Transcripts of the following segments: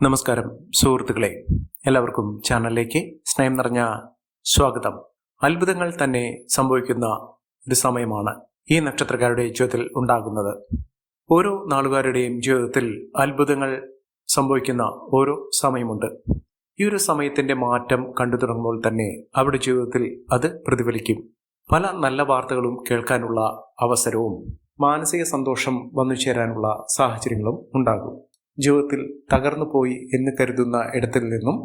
നമസ്കാരം സുഹൃത്തുക്കളെ. എല്ലാവർക്കും ചാനലിലേക്ക് സ്നേഹം നിറഞ്ഞ സ്വാഗതം. അത്ഭുതങ്ങൾ തന്നെ സംഭവിക്കുന്ന ഒരു സമയമാണ് ഈ നക്ഷത്രക്കാരുടെ ജീവിതത്തിൽ ഉണ്ടാകുന്നത്. ഓരോ നാളുകാരുടെയും ജീവിതത്തിൽ അത്ഭുതങ്ങൾ സംഭവിക്കുന്ന ഓരോ സമയമുണ്ട്. ഈ ഒരു സമയത്തിന്റെ മാറ്റം കണ്ടു തുടങ്ങുമ്പോൾ തന്നെ അവരുടെ ജീവിതത്തിൽ അത് പ്രതിഫലിക്കും. പല നല്ല വാർത്തകളും കേൾക്കാനുള്ള അവസരവും മാനസിക സന്തോഷം വന്നു ചേരാനുള്ള സാഹചര്യങ്ങളും ഉണ്ടാകും. ജീവിതത്തിൽ തകർന്നു പോയി എന്ന് കരുതുന്ന ഇടത്തിൽ നിന്നും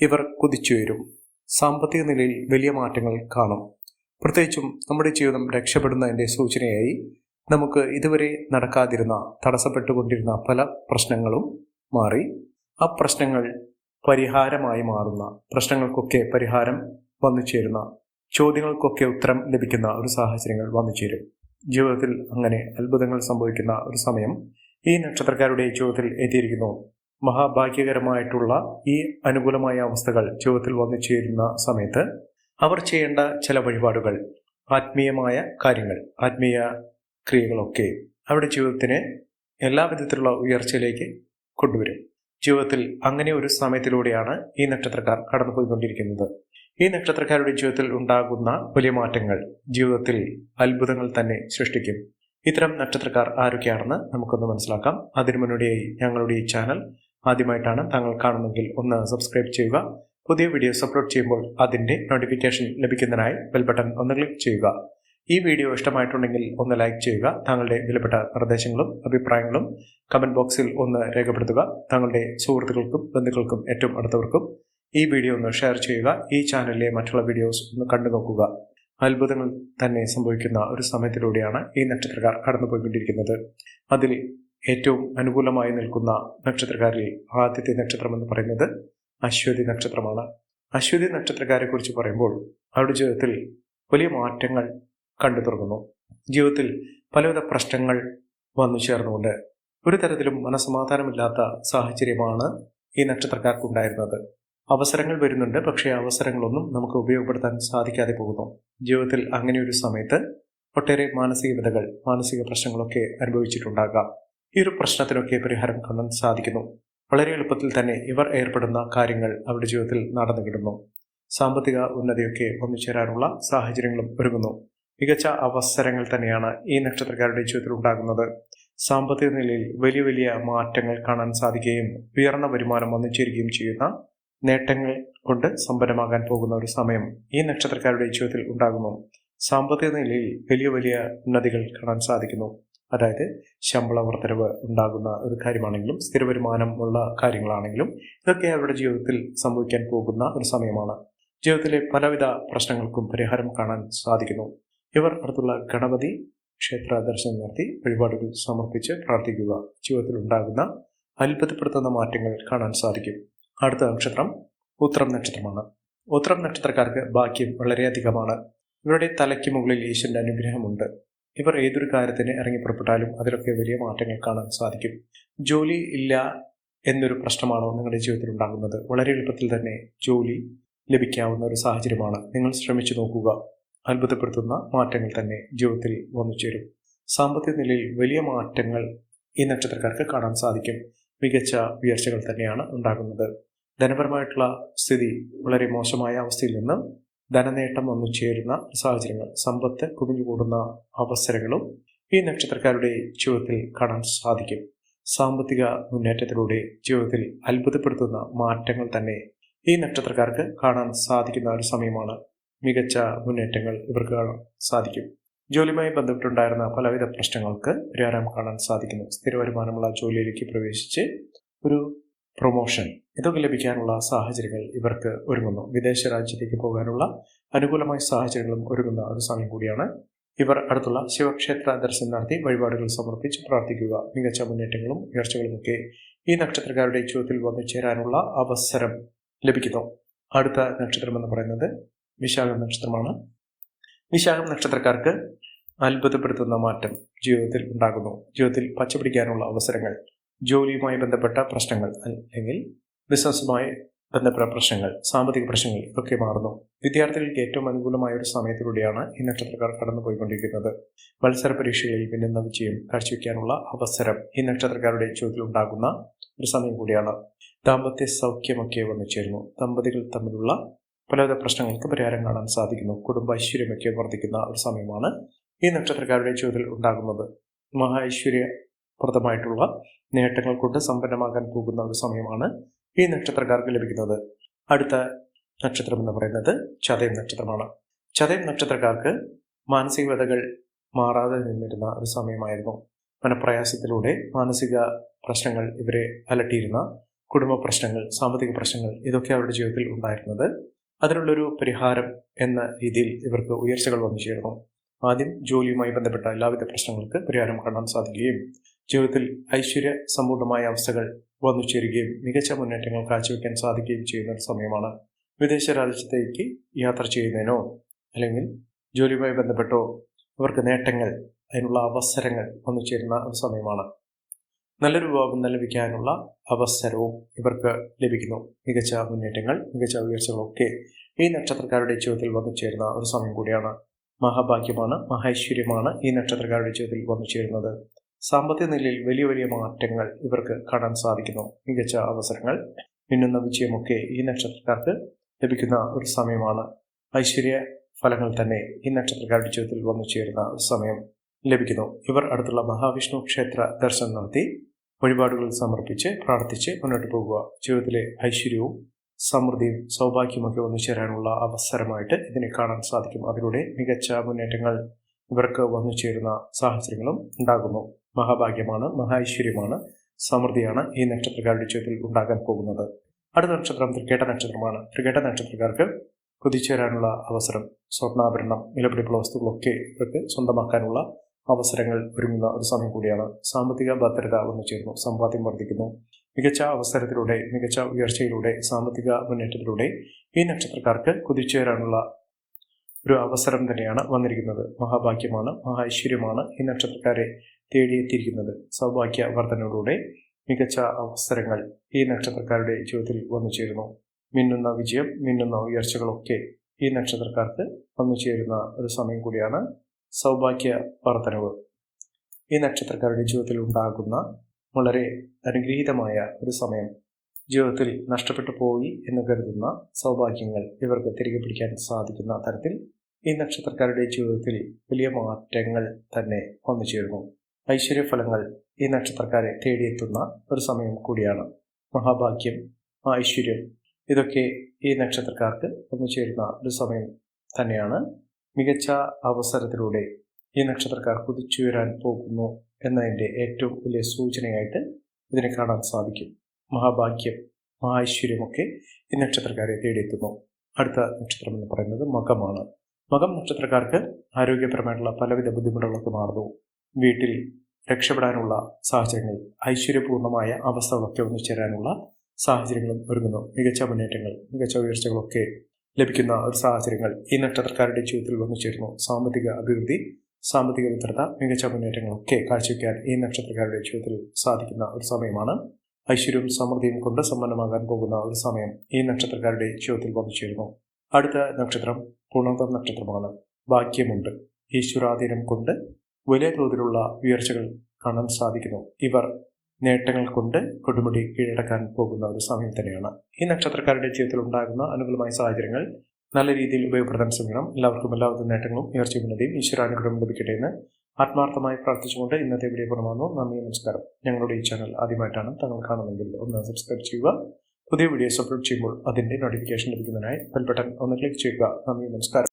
ഇവർ കുതിച്ചുയരും സാമ്പത്തിക നിലയിൽ വലിയ മാറ്റങ്ങൾ കാണും. പ്രത്യേകിച്ചും നമ്മുടെ ജീവിതം രക്ഷപ്പെടുന്നതിന്റെ സൂചനയായി നമുക്ക് ഇതുവരെ നടക്കാതിരുന്ന തടസ്സപ്പെട്ടുകൊണ്ടിരുന്ന പല പ്രശ്നങ്ങളും മാറി. ആ പ്രശ്നങ്ങൾ പരിഹാരമായി മാറുന്ന പ്രശ്നങ്ങൾക്കൊക്കെ പരിഹാരം വന്നു ചേരുന്ന ചോദ്യങ്ങൾക്കൊക്കെ ഉത്തരം ലഭിക്കുന്ന ഒരു സാഹചര്യങ്ങൾ വന്നു ചേരും. ജീവിതത്തിൽ അങ്ങനെ അത്ഭുതങ്ങൾ സംഭവിക്കുന്ന ഒരു സമയം ഈ നക്ഷത്രക്കാരുടെ ജീവിതത്തിൽ എത്തിയിരിക്കുന്നു. മഹാഭാഗ്യകരമായിട്ടുള്ള ഈ അനുകൂലമായ അവസ്ഥകൾ ജീവിതത്തിൽ വന്നു ചേരുന്ന സമയത്ത് അവർ ചെയ്യേണ്ട ചില വഴിപാടുകൾ ആത്മീയമായ കാര്യങ്ങൾ ആത്മീയ ക്രിയകളൊക്കെ അവരുടെ ജീവിതത്തിന് എല്ലാ വിധത്തിലുള്ള ഉയർച്ചയിലേക്ക് കൊണ്ടുവരും. ജീവിതത്തിൽ അങ്ങനെ ഒരു സമയത്തിലൂടെയാണ് ഈ നക്ഷത്രക്കാർ കടന്നുപോയിക്കൊണ്ടിരിക്കുന്നത്. ഈ നക്ഷത്രക്കാരുടെ ജീവിതത്തിൽ ഉണ്ടാകുന്ന വലിയ മാറ്റങ്ങൾ ജീവിതത്തിൽ അത്ഭുതങ്ങൾ തന്നെ സൃഷ്ടിക്കും. ഇത്തരം നക്ഷത്രക്കാർ ആരൊക്കെയാണെന്ന് നമുക്കൊന്ന് മനസ്സിലാക്കാം. അതിനു മുന്നോടിയായി ഞങ്ങളുടെ ഈ ചാനൽ ആദ്യമായിട്ടാണ് താങ്കൾ കാണുന്നെങ്കിൽ ഒന്ന് സബ്സ്ക്രൈബ് ചെയ്യുക. പുതിയ വീഡിയോസ് അപ്ലോഡ് ചെയ്യുമ്പോൾ അതിന്റെ നോട്ടിഫിക്കേഷൻ ലഭിക്കുന്നതിനായി ബെൽ ബട്ടൺ ഒന്ന് ക്ലിക്ക് ചെയ്യുക. ഈ വീഡിയോ ഇഷ്ടമായിട്ടുണ്ടെങ്കിൽ ഒന്ന് ലൈക്ക് ചെയ്യുക. താങ്കളുടെ വിലപ്പെട്ട നിർദ്ദേശങ്ങളും അഭിപ്രായങ്ങളും കമന്റ് ബോക്സിൽ ഒന്ന് രേഖപ്പെടുത്തുക. താങ്കളുടെ സുഹൃത്തുക്കൾക്കും ബന്ധുക്കൾക്കും ഏറ്റവും അടുത്തവർക്കും ഈ വീഡിയോ ഒന്ന് ഷെയർ ചെയ്യുക. ഈ ചാനലിലെ മറ്റുള്ള വീഡിയോസ് ഒന്ന് കണ്ടു നോക്കുക അത്ഭുതങ്ങൾ തന്നെ സംഭവിക്കുന്ന ഒരു സമയത്തിലൂടെയാണ് ഈ നക്ഷത്രക്കാർ കടന്നുപോയിക്കൊണ്ടിരിക്കുന്നത്. അതിൽ ഏറ്റവും അനുകൂലമായി നിൽക്കുന്ന നക്ഷത്രക്കാരിൽ ആദ്യത്തെ നക്ഷത്രം എന്ന് പറയുന്നത് അശ്വതി നക്ഷത്രമാണ്. അശ്വതി നക്ഷത്രക്കാരെ കുറിച്ച് പറയുമ്പോൾ അവരുടെ ജീവിതത്തിൽ വലിയ മാറ്റങ്ങൾ കണ്ടു തുടങ്ങുന്നു. ജീവിതത്തിൽ പലവിധ പ്രശ്നങ്ങൾ വന്നു ചേർന്നുകൊണ്ട് ഒരു തരത്തിലും മനസമാധാനമില്ലാത്ത സാഹചര്യമാണ് ഈ നക്ഷത്രക്കാർക്കുണ്ടായിരുന്നത് അവസരങ്ങൾ വരുന്നുണ്ട് പക്ഷേ അവസരങ്ങളൊന്നും നമുക്ക് ഉപയോഗപ്പെടുത്താൻ സാധിക്കാതെ പോകുന്നു. ജീവിതത്തിൽ അങ്ങനെ ഒരു സമയത്ത് ഒട്ടേറെ മാനസിക വിധകൾ മാനസിക പ്രശ്നങ്ങളൊക്കെ അനുഭവിച്ചിട്ടുണ്ടാകാം. ഈ ഒരു പ്രശ്നത്തിനൊക്കെ പരിഹാരം കാണാൻ സാധിക്കുന്നു. വളരെ എളുപ്പത്തിൽ തന്നെ ഇവർ ഏർപ്പെടുന്ന കാര്യങ്ങൾ അവരുടെ ജീവിതത്തിൽ നടന്നു കിടുന്നു സാമ്പത്തിക ഉന്നതിയൊക്കെ ഒന്നിച്ചേരാനുള്ള ചേരാനുള്ള സാഹചര്യങ്ങളും ഒരുങ്ങുന്നു. മികച്ച അവസരങ്ങൾ തന്നെയാണ് ഈ നക്ഷത്രക്കാരുടെ ജീവിതത്തിൽ ഉണ്ടാകുന്നത്. സാമ്പത്തിക നിലയിൽ വലിയ വലിയ മാറ്റങ്ങൾ കാണാൻ സാധിക്കുകയും ഉയർന്ന വരുമാനം വന്നു ചേരുകയും ചെയ്യുന്ന നേട്ടങ്ങൾ കൊണ്ട് സമ്പന്നമാകാൻ പോകുന്ന ഒരു സമയം ഈ നക്ഷത്രക്കാരുടെ ജീവിതത്തിൽ ഉണ്ടാകുന്നു. സാമ്പത്തിക നിലയിൽ വലിയ വലിയ ഉന്നതികൾ കാണാൻ സാധിക്കുന്നു. അതായത് ശമ്പള വർധനവ് ഉണ്ടാകുന്ന ഒരു കാര്യമാണെങ്കിലും സ്ഥിര വരുമാനമുള്ള കാര്യങ്ങളാണെങ്കിലും ഇതൊക്കെ അവരുടെ ജീവിതത്തിൽ സംഭവിക്കാൻ പോകുന്ന ഒരു സമയമാണ്. ജീവിതത്തിലെ പലവിധ പ്രശ്നങ്ങൾക്കും പരിഹാരം കാണാൻ സാധിക്കുന്നു. ഇവർ അടുത്തുള്ള ഗണപതി ക്ഷേത്ര ദർശനം നടത്തി വഴിപാടുകൾ സമർപ്പിച്ച് പ്രാർത്ഥിക്കുക. ജീവിതത്തിൽ ഉണ്ടാകുന്ന അത്ഭുതപ്പെടുത്തുന്ന മാറ്റങ്ങൾ കാണാൻ സാധിക്കും. അടുത്ത നക്ഷത്രം ഉത്രം നക്ഷത്രമാണ്. ഉത്രം നക്ഷത്രക്കാർക്ക് ഭാഗ്യം വളരെയധികമാണ് ഇവരുടെ തലയ്ക്ക് മുകളിൽ ഈശ്വരന്റെ അനുഗ്രഹമുണ്ട്. ഇവർ ഏതൊരു കാര്യത്തിന് ഇറങ്ങി പുറപ്പെട്ടാലും അതിലൊക്കെ വലിയ മാറ്റങ്ങൾ കാണാൻ സാധിക്കും. ജോലി ഇല്ല എന്നൊരു പ്രശ്നമാണോ നിങ്ങളുടെ ജീവിതത്തിൽ ഉണ്ടാകുന്നത്? വളരെ എളുപ്പത്തിൽ തന്നെ ജോലി ലഭിക്കാവുന്ന ഒരു സാഹചര്യമാണ്. നിങ്ങൾ ശ്രമിച്ചു നോക്കുക. അത്ഭുതപ്പെടുത്തുന്ന മാറ്റങ്ങൾ തന്നെ ജീവിതത്തിൽ വന്നു ചേരും. സാമ്പത്തിക നിലയിൽ വലിയ മാറ്റങ്ങൾ ഈ നക്ഷത്രക്കാർക്ക് കാണാൻ സാധിക്കും. മികച്ച ഉയർച്ചകൾ തന്നെയാണ് ഉണ്ടാകുന്നത്. ധനപരമായിട്ടുള്ള സ്ഥിതി വളരെ മോശമായ അവസ്ഥയിൽ നിന്ന് ധനനേട്ടം വന്നു ചേരുന്ന സാഹചര്യങ്ങൾ സമ്പത്ത് കുമിഞ്ഞു കൂടുന്ന അവസരങ്ങളും ഈ നക്ഷത്രക്കാരുടെ ജീവിതത്തിൽ കാണാൻ സാധിക്കും. സാമ്പത്തിക മുന്നേറ്റത്തിലൂടെ ജീവിതത്തിൽ അത്ഭുതപ്പെടുത്തുന്ന മാറ്റങ്ങൾ തന്നെ ഈ നക്ഷത്രക്കാർക്ക് കാണാൻ സാധിക്കുന്ന ഒരു സമയമാണ്. മികച്ച മുന്നേറ്റങ്ങൾ ഇവർക്ക് കാണാൻ സാധിക്കും. ജോലിയുമായി ബന്ധപ്പെട്ടുണ്ടായിരുന്ന പലവിധ പ്രശ്നങ്ങൾക്ക് പരിഹാരം കാണാൻ സാധിക്കുന്നു. സ്ഥിര വരുമാനമുള്ള ജോലിയിലേക്ക് പ്രവേശിച്ച് ഒരു പ്രൊമോഷൻ ഇതൊക്കെ ലഭിക്കാനുള്ള സാഹചര്യങ്ങൾ ഇവർക്ക് ഒരുങ്ങുന്നു. വിദേശ രാജ്യത്തേക്ക് പോകാനുള്ള അനുകൂലമായ സാഹചര്യങ്ങളും ഒരുങ്ങുന്ന ഒരു സമയം കൂടിയാണ്. ഇവർ അടുത്തുള്ള ശിവക്ഷേത്ര ദർശനം നടത്തി വഴിപാടുകൾ സമർപ്പിച്ച് പ്രാർത്ഥിക്കുക. മികച്ച മുന്നേറ്റങ്ങളും ഉയർച്ചകളുമൊക്കെ ഈ നക്ഷത്രക്കാരുടെ ജീവിതത്തിൽ വന്നു ചേരാനുള്ള അവസരം ലഭിക്കുന്നു. അടുത്ത നക്ഷത്രം എന്ന് പറയുന്നത് വിശാഖം നക്ഷത്രമാണ്. വിശാഖം നക്ഷത്രക്കാർക്ക് അത്ഭുതപ്പെടുത്തുന്ന മാറ്റം ജീവിതത്തിൽ ഉണ്ടാകുന്നു. ജീവിതത്തിൽ പച്ചപിടിക്കാനുള്ള അവസരങ്ങൾ ജോലിയുമായി ബന്ധപ്പെട്ട പ്രശ്നങ്ങൾ അല്ലെങ്കിൽ ബിസിനസ്സുമായി ബന്ധപ്പെട്ട പ്രശ്നങ്ങൾ സാമ്പത്തിക പ്രശ്നങ്ങൾ ഇതൊക്കെ മാറുന്നു. വിദ്യാർത്ഥികൾക്ക് ഏറ്റവും അനുകൂലമായ ഒരു സമയത്തിലൂടെയാണ് ഈ നക്ഷത്രക്കാർ കടന്നുപോയിക്കൊണ്ടിരിക്കുന്നത്. മത്സര പരീക്ഷകളിൽ ഭിന്നുന്ന വിജയം കാഴ്ചവെക്കാനുള്ള അവസരം ഈ നക്ഷത്രക്കാരുടെ ചോദ്യത്തിലുണ്ടാകുന്ന ഒരു സമയം കൂടിയാണ്. ദാമ്പത്യ സൗഖ്യമൊക്കെ വന്നു ചേരുന്നു. ദമ്പതികൾ തമ്മിലുള്ള പലവിധ പ്രശ്നങ്ങൾക്ക് പരിഹാരം കാണാൻ സാധിക്കുന്നു. കുടുംബ ഐശ്വര്യമൊക്കെ വർദ്ധിക്കുന്ന ഒരു സമയമാണ് ഈ നക്ഷത്രക്കാരുടെ ജീവിതത്തിൽ ഉണ്ടാകുന്നത്. മഹാ ഐശ്വര്യപ്രദമായിട്ടുള്ള നേട്ടങ്ങൾ കൊണ്ട് സമ്പന്നമാകാൻ പോകുന്ന ഒരു സമയമാണ് ഈ നക്ഷത്രക്കാർക്ക് ലഭിക്കുന്നത്. അടുത്ത നക്ഷത്രം എന്ന് പറയുന്നത് ചതയം നക്ഷത്രമാണ്. ചതയം നക്ഷത്രക്കാർക്ക് മാനസിക വ്യതകൾ മാറാതെ നിന്നിരുന്ന ഒരു സമയമായിരുന്നു. മനപ്രയാസത്തിലൂടെ മാനസിക പ്രശ്നങ്ങൾ ഇവരെ അലട്ടിയിരുന്ന കുടുംബ പ്രശ്നങ്ങൾ സാമ്പത്തിക പ്രശ്നങ്ങൾ ഇതൊക്കെ അവരുടെ ജീവിതത്തിൽ ഉണ്ടായിരുന്നത്. അതിനുള്ളൊരു പരിഹാരം എന്ന രീതിയിൽ ഇവർക്ക് ഉയർച്ചകൾ വന്നു ചേർന്നു ആദ്യം ജോലിയുമായി ബന്ധപ്പെട്ട എല്ലാവിധ പ്രശ്നങ്ങൾക്ക് പരിഹാരം കാണാൻ സാധിക്കുകയും ജീവിതത്തിൽ ഐശ്വര്യ സമ്പൂർണമായ അവസ്ഥകൾ വന്നു ചേരുകയും മികച്ച മുന്നേറ്റങ്ങൾ കാഴ്ചവെക്കാൻ സാധിക്കുകയും ചെയ്യുന്ന ഒരു സമയമാണ് വിദേശ രാജ്യത്തേക്ക് യാത്ര ചെയ്യുന്നതിനോ അല്ലെങ്കിൽ ജോലിയുമായി ബന്ധപ്പെട്ടോ അവർക്ക് നേട്ടങ്ങൾ അതിനുള്ള അവസരങ്ങൾ വന്നു ചേരുന്ന ഒരു സമയമാണ്. നല്ലൊരു വിഭാഗം ലഭിക്കാനുള്ള അവസരവും ഇവർക്ക് ലഭിക്കുന്നു. മികച്ച മുന്നേറ്റങ്ങൾ മികച്ച ഉയർച്ചകളൊക്കെ ഈ നക്ഷത്രക്കാരുടെ ജീവിതത്തിൽ വന്നു ചേരുന്ന ഒരു സമയം കൂടിയാണ്. മഹാഭാഗ്യമാണ് മഹൈശ്വര്യമാണ് ഈ നക്ഷത്രക്കാരുടെ ജീവിതത്തിൽ വന്നു ചേരുന്നത്. സാമ്പത്തിക നിലയിൽ വലിയ വലിയ മാറ്റങ്ങൾ ഇവർക്ക് കാണാൻ സാധിക്കുന്നു. മികച്ച അവസരങ്ങൾ മിന്നുന്ന വിജയമൊക്കെ ഈ നക്ഷത്രക്കാർക്ക് ലഭിക്കുന്ന ഒരു സമയമാണ്. ഐശ്വര്യ ഫലങ്ങൾ തന്നെ ഈ നക്ഷത്രക്കാരുടെ ജീവിതത്തിൽ വന്നു ചേരുന്ന സമയം ലഭിക്കുന്നു. ഇവർ അടുത്തുള്ള മഹാവിഷ്ണു ക്ഷേത്ര ദർശനം നടത്തി വഴിപാടുകൾ സമർപ്പിച്ച് പ്രാർത്ഥിച്ച് മുന്നോട്ട് പോകുക. ജീവിതത്തിലെ ഐശ്വര്യവും സമൃദ്ധിയും സൗഭാഗ്യമൊക്കെ വന്നു ചേരാനുള്ള അവസരമായിട്ട് ഇതിനെ കാണാൻ സാധിക്കും. അതിലൂടെ മികച്ച മുന്നേറ്റങ്ങൾ ഇവർക്ക് വന്നു ചേരുന്ന സാഹചര്യങ്ങളും ഉണ്ടാകുന്നു. മഹാഭാഗ്യമാണ് മഹാഐശ്വര്യമാണ് സമൃദ്ധിയാണ് ഈ നക്ഷത്രക്കാരുടെ ജീവിതത്തിൽ ഉണ്ടാകാൻ പോകുന്നത്. അടുത്ത നക്ഷത്രം തൃക്കേട്ട നക്ഷത്രമാണ്. തൃക്കേട്ട നക്ഷത്രക്കാർക്ക് കുതിച്ചേരാനുള്ള അവസരം സ്വർണാഭരണം വിലപിടിപ്പുള്ള വസ്തുക്കളൊക്കെ ഇവർക്ക് സ്വന്തമാക്കാനുള്ള അവസരങ്ങൾ ഒരുങ്ങുന്ന ഒരു സമയം കൂടിയാണ്. സാമ്പത്തിക ഭദ്രത വന്നു ചേരുന്നു സമ്പാദ്യം വർദ്ധിക്കുന്നു. മികച്ച അവസരത്തിലൂടെ മികച്ച ഉയർച്ചയിലൂടെ സാമ്പത്തിക മുന്നേറ്റത്തിലൂടെ ഈ നക്ഷത്രക്കാർക്ക് കുതിച്ചേരാനുള്ള ഒരു അവസരം തന്നെയാണ് വന്നിരിക്കുന്നത്. മഹാഭാഗ്യമാണ് മഹാ ഐശ്വര്യമാണ് ഈ നക്ഷത്രക്കാരെ തേടിയെത്തിയിരിക്കുന്നത് സൗഭാഗ്യ വർധനയോടുകൂടെ മികച്ച അവസരങ്ങൾ ഈ നക്ഷത്രക്കാരുടെ ജീവിതത്തിൽ വന്നു ചേരുന്നു. മിന്നുന്ന വിജയം മിന്നുന്ന ഉയർച്ചകളൊക്കെ ഈ നക്ഷത്രക്കാർക്ക് വന്നു ചേരുന്ന ഒരു സമയം കൂടിയാണ് സൗഭാഗ്യ വർധനവ് ഈ നക്ഷത്രക്കാരുടെ ജീവിതത്തിൽ ഉണ്ടാകുന്ന വളരെ അനുഗ്രഹീതമായ ഒരു സമയം. ജീവിതത്തിൽ നഷ്ടപ്പെട്ടു പോയി എന്ന് കരുതുന്ന സൗഭാഗ്യങ്ങൾ ഇവർക്ക് തിരികെ പിടിക്കാൻ സാധിക്കുന്ന തരത്തിൽ ഈ നക്ഷത്രക്കാരുടെ ജീവിതത്തിൽ വലിയ മാറ്റങ്ങൾ തന്നെ വന്നു ചേരുന്നു. ഐശ്വര്യഫലങ്ങൾ ഈ നക്ഷത്രക്കാരെ തേടിയെത്തുന്ന ഒരു സമയം കൂടിയാണ്. മഹാഭാഗ്യം ഐശ്വര്യം ഇതൊക്കെ ഈ നക്ഷത്രക്കാർക്ക് വന്നു ചേരുന്ന ഒരു സമയം തന്നെയാണ്. മികച്ച അവസരത്തിലൂടെ ഈ നക്ഷത്രക്കാർ കുതിച്ചുയരാൻ പോകുന്നു എന്നതിന്റെ ഏറ്റവും വലിയ സൂചനയായിട്ട് ഇതിനെ കാണാൻ സാധിക്കും. മഹാഭാഗ്യം മഹാഐശ്വര്യമൊക്കെ ഈ നക്ഷത്രക്കാരെ തേടിയെത്തുന്നു. അടുത്ത നക്ഷത്രം എന്ന് പറയുന്നത് മകമാണ്. മകം നക്ഷത്രക്കാർക്ക് ആരോഗ്യപരമായിട്ടുള്ള പലവിധ ബുദ്ധിമുട്ടുകളൊക്കെ മാറുന്നു. വീട്ടിൽ രക്ഷപ്പെടാനുള്ള സാഹചര്യങ്ങൾ ഐശ്വര്യപൂർണമായ അവസ്ഥകളൊക്കെ ഒന്നിച്ചേരാനുള്ള സാഹചര്യങ്ങളും ഒരുങ്ങുന്നു. മികച്ച മുന്നേറ്റങ്ങൾ മികച്ച ഉയർച്ചകളൊക്കെ ലഭിക്കുന്ന ഒരു സാഹചര്യങ്ങൾ ഈ നക്ഷത്രക്കാരുടെ ജീവിതത്തിൽ വന്നു ചേരുന്നു. സാമ്പത്തിക അഭിവൃദ്ധി സാമ്പത്തിക ഭദ്രത മികച്ച മുന്നേറ്റങ്ങളൊക്കെ കാഴ്ചവെക്കാൻ ഈ നക്ഷത്രക്കാരുടെ ജീവിതത്തിൽ സാധിക്കുന്ന ഒരു സമയമാണ്. ഐശ്വര്യവും സമൃദ്ധിയും കൊണ്ട് സമ്പന്നമാകാൻ പോകുന്ന ഒരു സമയം ഈ നക്ഷത്രക്കാരുടെ ജീവിതത്തിൽ വന്നു ചേരുന്നു. അടുത്ത നക്ഷത്രം പുണർതം നക്ഷത്രമാണ്. ഭാഗ്യമുണ്ട്. ഈശ്വരാധീനം കൊണ്ട് വലിയ തോതിലുള്ള ഉയർച്ചകൾ കാണാൻ സാധിക്കുന്നു. ഇവർ നേട്ടങ്ങൾ കൊണ്ട് കൊടുമുടി കീഴടക്കാൻ പോകുന്ന ഒരു സമയം തന്നെയാണ്. ഈ നക്ഷത്രക്കാരുടെ ജീവിതത്തിൽ ഉണ്ടാകുന്ന അനുകൂലമായ സാഹചര്യങ്ങൾ നല്ല രീതിയിൽ ഉപയോഗപ്പെടുത്താൻ ശ്രമിക്കണം എല്ലാവർക്കും എല്ലാവിധ നേട്ടങ്ങളും ഉയർച്ചയും ഉന്നതിയും ഈശ്വരാനുഗ്രഹം ലഭിക്കട്ടെ എന്ന് ആത്മാർത്ഥമായി പ്രാർത്ഥിച്ചുകൊണ്ട് ഇന്നത്തെ വീഡിയോ പുറമാകുന്നു നന്ദി നമസ്കാരം. ഞങ്ങളുടെ ഈ ചാനൽ ആദ്യമായിട്ടാണ് താങ്കൾ കാണുന്നതെങ്കിൽ ഒന്ന് സബ്സ്ക്രൈബ് ചെയ്യുക. പുതിയ വീഡിയോസ് അപ്ലോഡ് ചെയ്യുമ്പോൾ അതിന്റെ നോട്ടിഫിക്കേഷൻ ലഭിക്കുന്നതിനായി ബെൽ ബട്ടൺ ഒന്ന് ക്ലിക്ക് ചെയ്യുക. നന്ദി നമസ്കാരം.